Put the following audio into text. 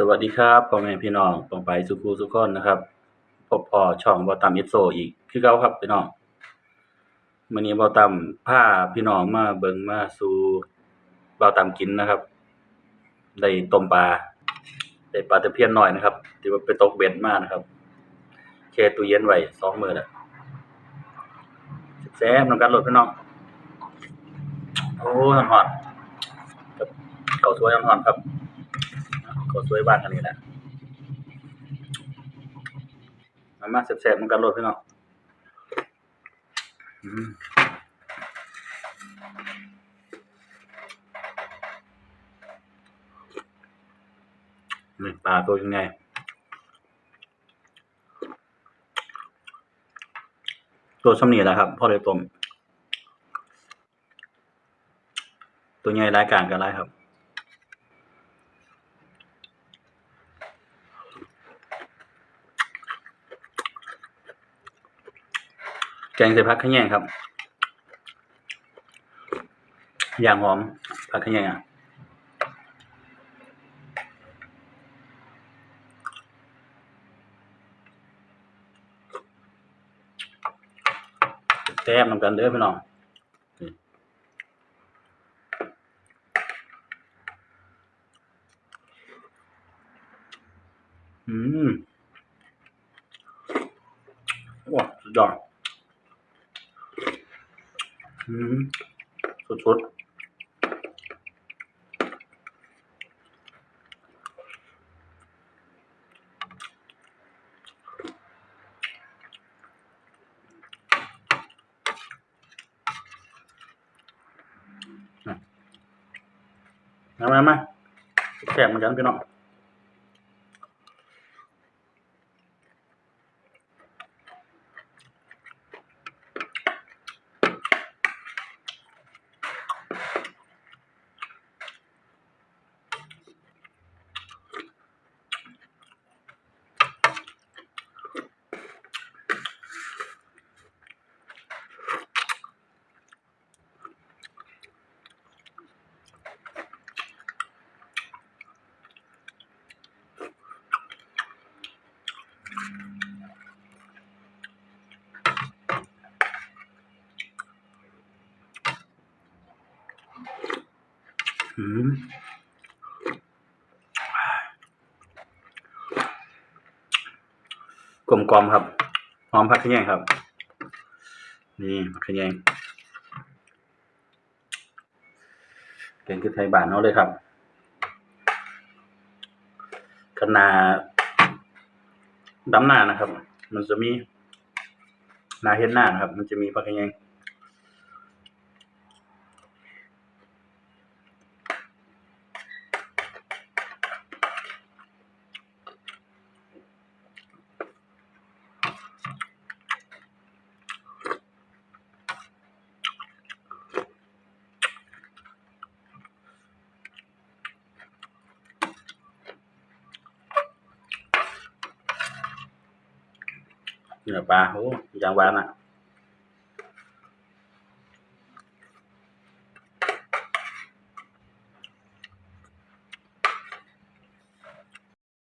สวัสดีครับพ่อแม่พี่น้องปองไปสุขุสุขคนนะครับพบพ่อช่องบ่ตามเอสโซอีกคือเก่าครับพี่น้องมื้อนี้บ่ตามพาพี่น้องมาเบิงมาสู่บ่ตามกินนะครับได้ต้มปลาได้ปลาตะเพียนหน้อยนะครับที่ว่าไปตกเบ็ดมากนะครับแช่ตู้เย็นไว้สองมือแล้วแซ่บๆนำกันโลดพี่น้องโอ้ร้อนๆกับข้าวสวยร้อนครับ ก็สวยบ้านกันนี่แหละมามาแซ่บๆมันกันโลดพี่น้องนี่ปลาตัวยังไงตัวสำนีแหละครับพ่อเลยต้มตัวใหญ่รายการกันไรครับ แกงใส่ผักขะแยงครับ อย่างหอมผักขะแยงอะแซ่บนำกันเด้อพี่น้องอืมว้าสุดยอด อืมสุดมามามาแซ่บเหมือนกันพี่น้อง กลมกลมครับ หอมผักขะแยงครับ นี่ผักขะแยงแกงคือไทยบ้านเอาเลยครับคณะดำหน้านะครับ มันจะมีนาเฮ็ดหน้านะครับ มันจะมีผักขะแยง เนื้อปล